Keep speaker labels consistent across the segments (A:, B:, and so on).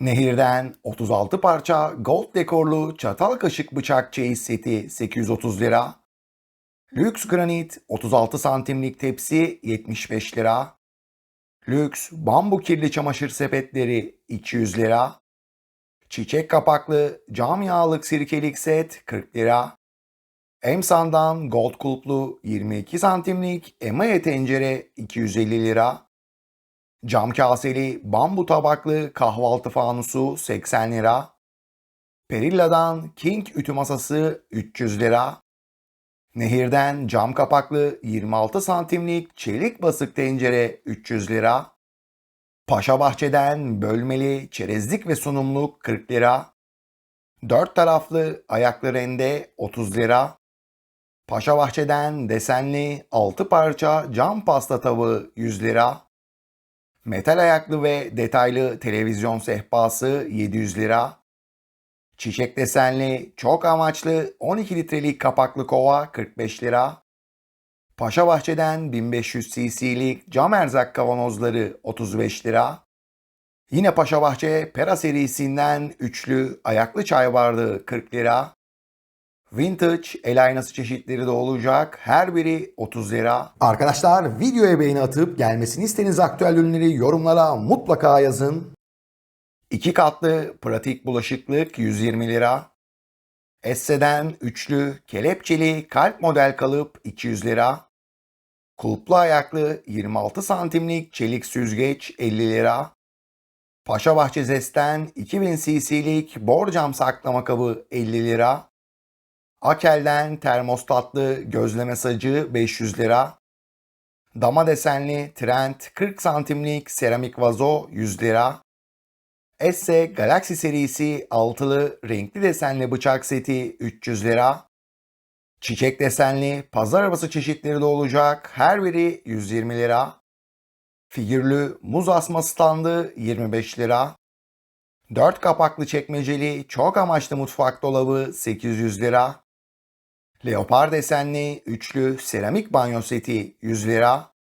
A: Nehir'den 36 parça gold dekorlu çatal kaşık bıçak çeyiz seti 830 lira. Lüks granit 36 santimlik tepsi 75 lira. Lüks bambu kirli çamaşır sepetleri 200 lira. Çiçek kapaklı cam yağlık sirkelik set 40 lira. Emsan'dan gold kulplu 22 santimlik emaye tencere 250 lira. Cam kaseli bambu tabaklı kahvaltı fanusu 80 lira. Perilla'dan King ütü masası 300 lira. Nehir'den cam kapaklı 26 santimlik çelik basık tencere 300 lira. Paşa Bahçe'den bölmeli çerezlik ve sunumluk 40 lira. Dört taraflı ayaklı rende 30 lira. Paşa Bahçe'den desenli 6 parça cam pasta tabağı 100 lira. Metal ayaklı ve detaylı televizyon sehpası 700 lira. Çiçek desenli çok amaçlı 12 litrelik kapaklı kova 45 lira. Paşa Bahçe'den 1500 cc'lik cam erzak kavanozları 35 lira. Yine Paşa Bahçe Pera serisinden üçlü ayaklı çay bardağı 40 lira. Vintage el aynası çeşitleri de olacak. Her biri 30 lira. Arkadaşlar videoya beğeni atıp gelmesini istediğiniz aktüel ürünleri yorumlara mutlaka yazın. İki katlı pratik bulaşıklık 120 lira. Esse'den üçlü kelepçeli kalp model kalıp 200 lira. Kulplu ayaklı 26 santimlik çelik süzgeç 50 lira. Paşa Bahçe Zest'ten 2000 cc'lik borcam saklama kabı 50 lira. Akel'den termostatlı gözleme sacı 500 lira. Dama desenli Trend 40 santimlik seramik vazo 100 lira. Esse Galaxy serisi altılı renkli desenli bıçak seti 300 lira. Çiçek desenli pazar arabası çeşitleri de olacak. Her biri 120 lira. Figürlü muz asma standı 25 lira. 4 kapaklı çekmeceli çok amaçlı mutfak dolabı 800 lira. Leopar desenli üçlü seramik banyo seti 100 lira.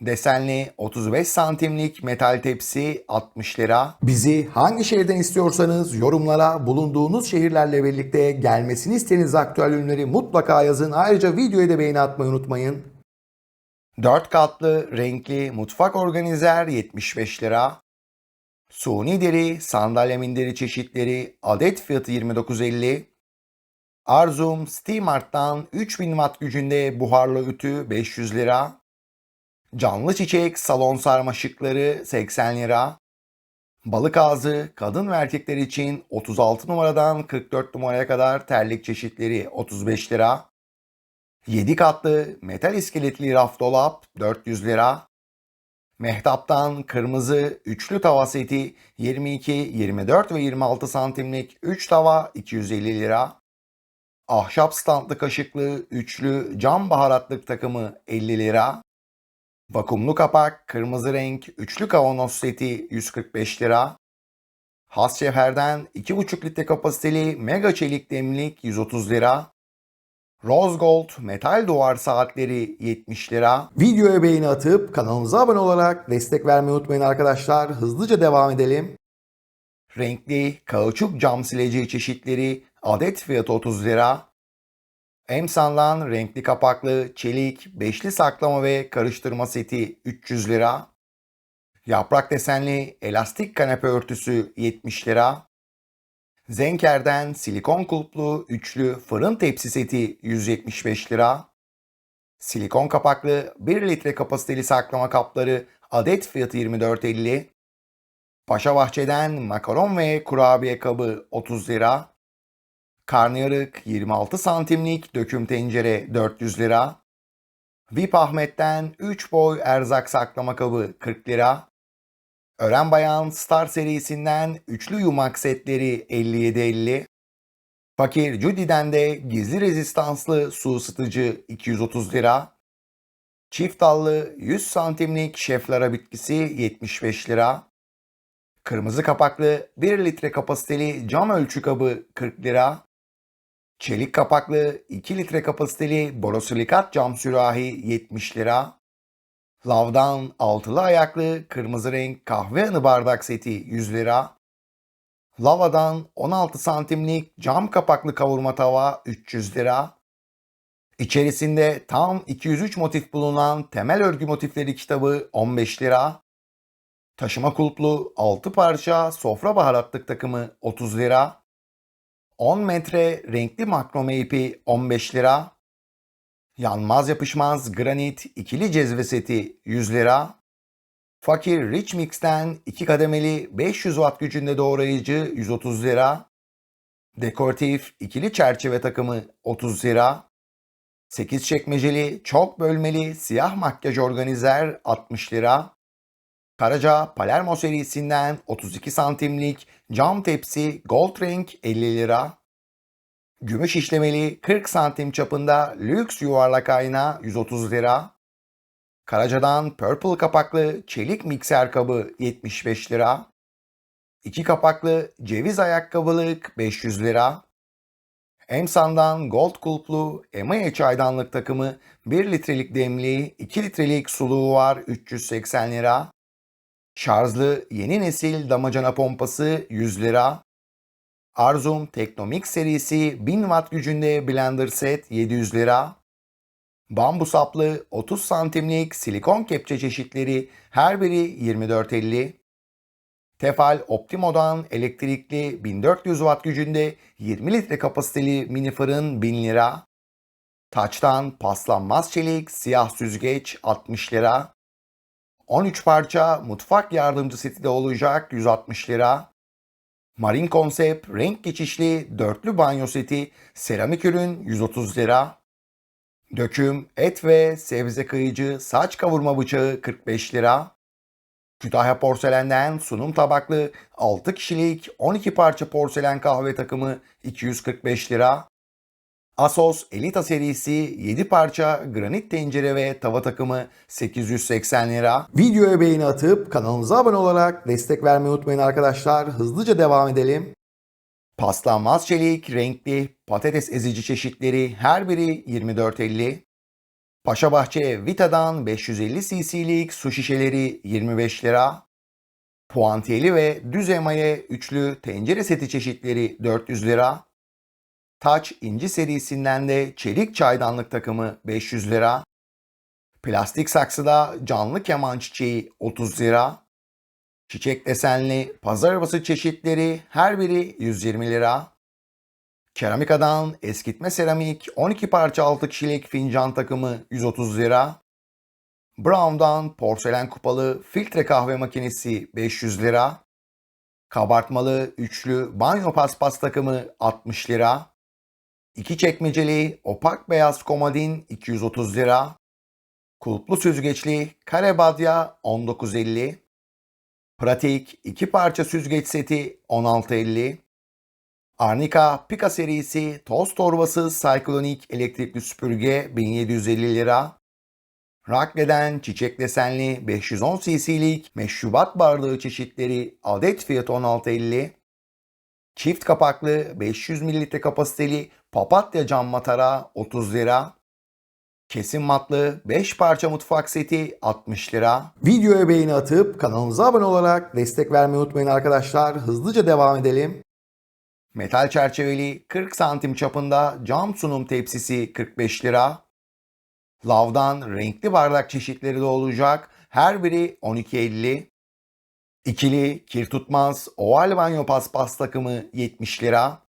A: Desenli 35 santimlik metal tepsi 60 lira. Bizi hangi şehirden istiyorsanız yorumlara bulunduğunuz şehirlerle birlikte gelmesini istediğiniz aktüel ürünleri mutlaka yazın. Ayrıca videoya da beğeni atmayı unutmayın. 4 katlı renkli mutfak organizer 75 lira. Suni deri sandalye minderi çeşitleri adet fiyatı 29.50. Arzum Steamart'tan 3000 watt gücünde buharlı ütü 500 lira. Canlı çiçek salon sarmaşıkları 80 lira. Balık ağzı kadın ve erkekler için 36 numaradan 44 numaraya kadar terlik çeşitleri 35 lira. 7 katlı metal iskeletli raf dolap 400 lira. Mehtap'tan kırmızı üçlü tava seti 22, 24 ve 26 santimlik 3 tava 250 lira. Ahşap standlı kaşıklı üçlü cam baharatlık takımı 50 lira. Vakumlu kapak, kırmızı renk, üçlü kavanoz seti 145 lira. Has Şefer'den 2,5 litre kapasiteli mega çelik demlik 130 lira. Rose Gold metal duvar saatleri 70 lira. Videoya beğeni atıp kanalımıza abone olarak destek vermeyi unutmayın arkadaşlar. Hızlıca devam edelim. Renkli kauçuk cam sileceği çeşitleri adet fiyatı 30 lira. Emsan'dan renkli kapaklı çelik beşli saklama ve karıştırma seti 300 lira. Yaprak desenli elastik kanepe örtüsü 70 lira. Zenker'den silikon kulplu üçlü fırın tepsi seti 175 lira. Silikon kapaklı 1 litre kapasiteli saklama kapları adet fiyatı 24.50. Paşa Bahçe'den makaron ve kurabiye kabı 30 lira. Karnıyarık 26 santimlik döküm tencere 400 lira. VIP Ahmet'ten 3 boy erzak saklama kabı 40 lira. Ören Bayan Star serisinden üçlü yumak setleri 57.50. Fakir Judy'den de gizli rezistanslı su ısıtıcı 230 lira. Çift dallı 100 santimlik şeflara bitkisi 75 lira. Kırmızı kapaklı 1 litre kapasiteli cam ölçü kabı 40 lira. Çelik kapaklı 2 litre kapasiteli borosilikat cam sürahi 70 lira. Lavdan altılı ayaklı kırmızı renk kahve anı bardak seti 100 lira. Lava'dan 16 santimlik cam kapaklı kavurma tava 300 lira. İçerisinde tam 203 motif bulunan temel örgü motifleri kitabı 15 lira. Taşıma kulplu 6 parça sofra baharatlık takımı 30 lira. 10 metre renkli makrome ipi 15 lira. Yanmaz yapışmaz granit ikili cezve seti 100 lira. Fakir Rich Mix'ten 2 kademeli 500 watt gücünde doğrayıcı 130 lira. Dekoratif ikili çerçeve takımı 30 lira. 8 çekmeceli çok bölmeli siyah makyaj organizer 60 lira. Karaca Palermo serisinden 32 santimlik cam tepsi gold renk 50 lira. Gümüş işlemeli 40 santim çapında lüks yuvarlak ayna 130 lira. Karaca'dan purple kapaklı çelik mikser kabı 75 lira. 2 kapaklı ceviz ayakkabılık 500 lira. Emsan'dan gold kulplu emaye çaydanlık takımı 1 litrelik demli 2 litrelik suluğu var 380 lira. Şarjlı yeni nesil damacana pompası 100 lira. Arzum Technomix serisi 1000 watt gücünde blender set 700 lira. Bambu saplı 30 santimlik silikon kepçe çeşitleri her biri 24.50. Tefal Optimo'dan elektrikli 1400 watt gücünde 20 litre kapasiteli mini fırın 1000 lira. Taç'tan paslanmaz çelik siyah süzgeç 60 lira. 13 parça mutfak yardımcı seti de olacak 160 lira. Marin konsept renk geçişli dörtlü banyo seti seramik ürün 130 lira. Döküm, et ve sebze kıyıcı saç kavurma bıçağı 45 lira. Kütahya Porselen'den sunum tabaklı 6 kişilik 12 parça porselen kahve takımı 245 lira. Asos Elita serisi 7 parça granit tencere ve tava takımı 880 lira. Videoya beğeni atıp kanalımıza abone olarak destek vermeyi unutmayın arkadaşlar. Hızlıca devam edelim. Paslanmaz çelik renkli patates ezici çeşitleri her biri 24.50. Paşabahçe Vita'dan 550 cc'lik su şişeleri 25 lira. Puantiyeli ve düz emaye üçlü tencere seti çeşitleri 400 lira. Taç inci serisinden de çelik çaydanlık takımı 500 lira. Plastik saksıda canlı keman çiçeği 30 lira. Çiçek desenli pazar arabası çeşitleri her biri 120 lira. Keramikadan eskitme seramik 12 parça 6 kişilik fincan takımı 130 lira. Brown'dan porselen kupalı filtre kahve makinesi 500 lira. Kabartmalı üçlü banyo paspas takımı 60 lira. 2 çekmeceli opak beyaz komodin 230 lira. Kulplu süzgeçli kare badya 19.50. Pratik 2 parça süzgeç seti 16.50. Arnica Pika serisi toz torbası Cyclonic elektrikli süpürge 1750 lira. Rakle'den çiçek desenli 510 cc'lik meşrubat bardağı çeşitleri adet fiyatı 16.50. Çift kapaklı 500 ml kapasiteli papatya cam matara 30 lira. Kesim matlı 5 parça mutfak seti 60 lira. Videoya beğeni atıp kanalımıza abone olarak destek vermeyi unutmayın arkadaşlar. Hızlıca devam edelim. Metal çerçeveli 40 santim çapında cam sunum tepsisi 45 lira. Lav'dan renkli bardak çeşitleri de olacak. Her biri 12.50. İkili kir tutmaz oval banyo paspas takımı 70 lira.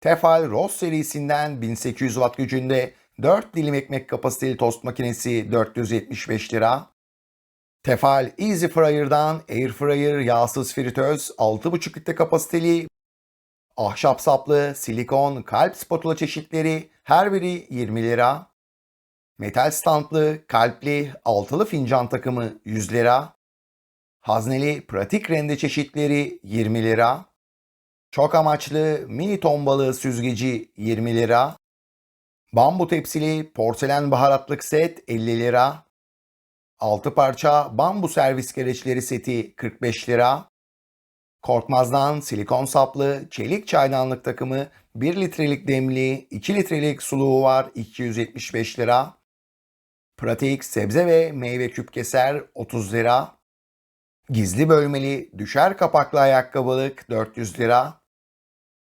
A: Tefal Ross serisinden 1800 watt gücünde 4 dilim ekmek kapasiteli tost makinesi 475 lira. Tefal Easy Fryer'dan Air Fryer yağsız fritöz 6,5 litre kapasiteli ahşap saplı silikon kalp spatula çeşitleri her biri 20 lira. Metal standlı kalpli altılı fincan takımı 100 lira. Hazneli pratik rende çeşitleri 20 lira. Çok amaçlı mini ton balığı süzgeci 20 lira. Bambu tepsili porselen baharatlık set 50 lira. 6 parça bambu servis gereçleri seti 45 lira. Korkmaz'dan silikon saplı çelik çaydanlık takımı 1 litrelik demli 2 litrelik suluğu var 275 lira. Pratik sebze ve meyve küp keser 30 lira. Gizli bölmeli düşer kapaklı ayakkabılık 400 lira.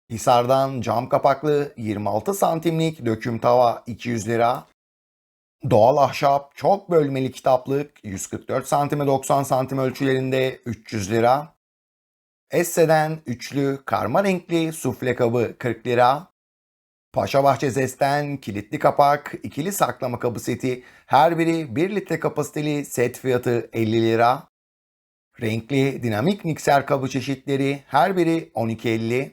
A: Hisar'dan cam kapaklı 26 santimlik döküm tava 200 lira. Doğal ahşap çok bölmeli kitaplık 144 santime 90 santim ölçülerinde 300 lira. Esse'den üçlü karma renkli sufle kabı 40 lira. Paşabahçe Zest'ten kilitli kapak, ikili saklama kabı seti, her biri 1 litre kapasiteli set fiyatı 50 lira. Renkli dinamik mikser kabı çeşitleri her biri 12.50.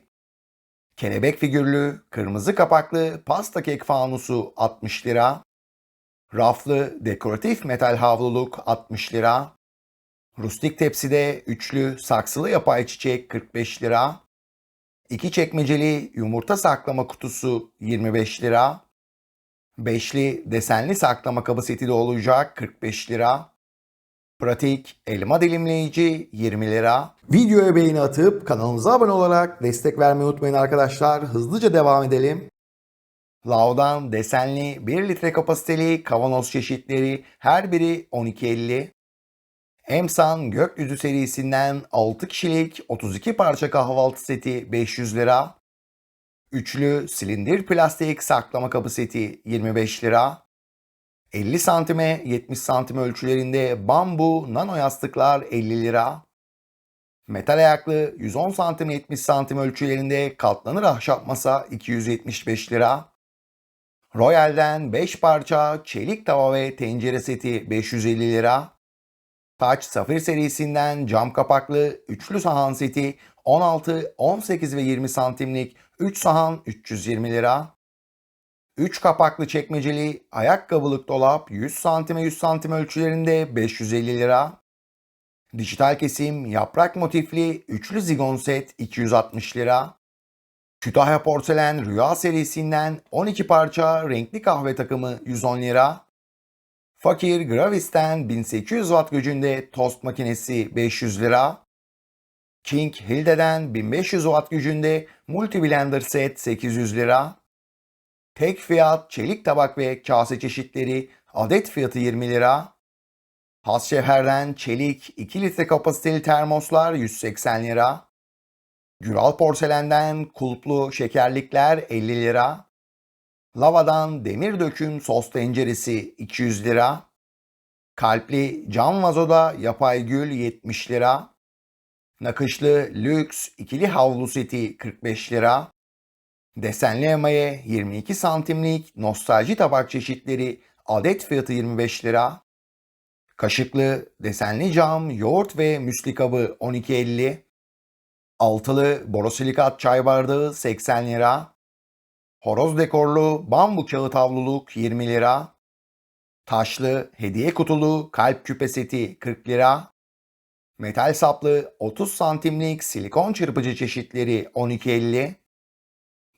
A: Kelebek figürlü, kırmızı kapaklı pasta kek fanusu 60 lira. Raflı dekoratif metal havluluk 60 lira. Rustik tepside üçlü saksılı yapay çiçek 45 lira. İki çekmeceli yumurta saklama kutusu 25 lira. Beşli desenli saklama kabı seti de olacak 45 lira. Pratik elma dilimleyici 20 lira. Videoya beğeni atıp kanalımıza abone olarak destek vermeyi unutmayın arkadaşlar. Hızlıca devam edelim. Laudan desenli 1 litre kapasiteli kavanoz çeşitleri her biri 12.50. Emsan Gökyüzü serisinden 6 kişilik 32 parça kahvaltı seti 500 lira. Üçlü silindir plastik saklama kabı seti 25 lira. 50 santime 70 santim ölçülerinde bambu nano yastıklar 50 lira. Metal ayaklı 110 santim 70 santim ölçülerinde katlanır ahşap masa 275 lira. Royal'den 5 parça çelik tava ve tencere seti 550 lira. Taç Safir serisinden cam kapaklı üçlü sahan seti 16, 18 ve 20 santimlik 3 sahan 320 lira. 3 kapaklı çekmeceli ayakkabılık dolap 100 santime 100 santim ölçülerinde 550 lira. Dijital kesim yaprak motifli üçlü zigon set 260 lira. Kütahya Porselen Rüya serisinden 12 parça renkli kahve takımı 110 lira. Fakir Gravis'ten 1800 watt gücünde tost makinesi 500 lira. King Hilde'den 1500 watt gücünde multi blender set 800 lira. Tek fiyat çelik tabak ve kase çeşitleri adet fiyatı 20 lira. Hasşeher'den çelik 2 litre kapasiteli termoslar 180 lira. Güral porselenden kulplu şekerlikler 50 lira. Lava'dan demir döküm sos tenceresi 200 lira. Kalpli cam vazoda yapay gül 70 lira. Nakışlı lüks ikili havlu seti 45 lira. Desenli emaye 22 santimlik nostalji tabak çeşitleri adet fiyatı 25 lira. Kaşıklı desenli cam yoğurt ve müsli kabı 12.50. Altılı borosilikat çay bardağı 80 lira. Horoz dekorlu bambu kağıt havluluk 20 lira. Taşlı hediye kutulu kalp küpe seti 40 lira. Metal saplı 30 santimlik silikon çırpıcı çeşitleri 12.50.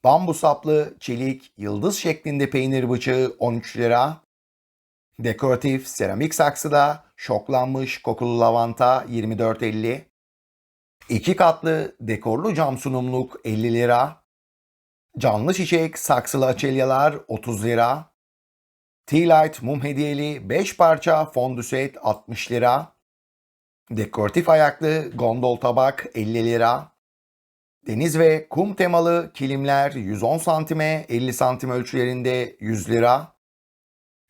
A: Bambu saplı çelik yıldız şeklinde peynir bıçağı 13 lira. Dekoratif seramik saksıda şoklanmış kokulu lavanta 24.50. İki katlı dekorlu cam sunumluk 50 lira. Canlı çiçek saksılı açelyalar 30 lira. Tea Light mum hediyeli 5 parça fondü set 60 lira. Dekoratif ayaklı gondol tabak 50 lira. Deniz ve kum temalı kilimler 110 santime 50 santim ölçülerinde 100 lira.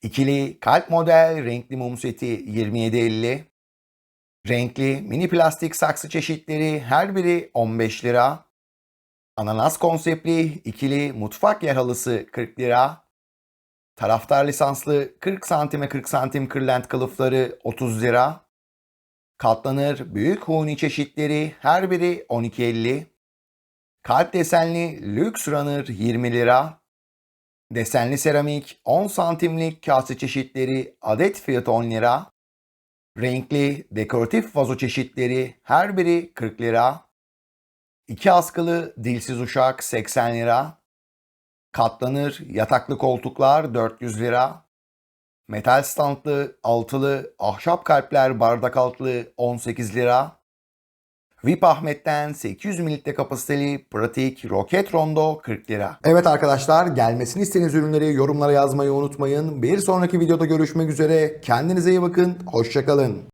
A: İkili kalp model renkli mum seti 27.50. Renkli mini plastik saksı çeşitleri her biri 15 lira. Ananas konseptli ikili mutfak yer halısı 40 lira. Taraftar lisanslı 40 santime 40 santim kırlent kılıfları 30 lira. Katlanır büyük huni çeşitleri her biri 12.50. Kalp desenli lüks runner 20 lira. Desenli seramik 10 santimlik kase çeşitleri adet fiyatı 10 lira. Renkli dekoratif vazo çeşitleri her biri 40 lira. İki askılı dilsiz uşak 80 lira. Katlanır yataklı koltuklar 400 lira. Metal standlı altılı ahşap kalpler bardak altlı 18 lira. VIP Ahmet'ten 800 mililitre kapasiteli pratik roket rondo 40 lira. Evet arkadaşlar gelmesini istediğiniz ürünleri yorumlara yazmayı unutmayın. Bir sonraki videoda görüşmek üzere. Kendinize iyi bakın. Hoşçakalın.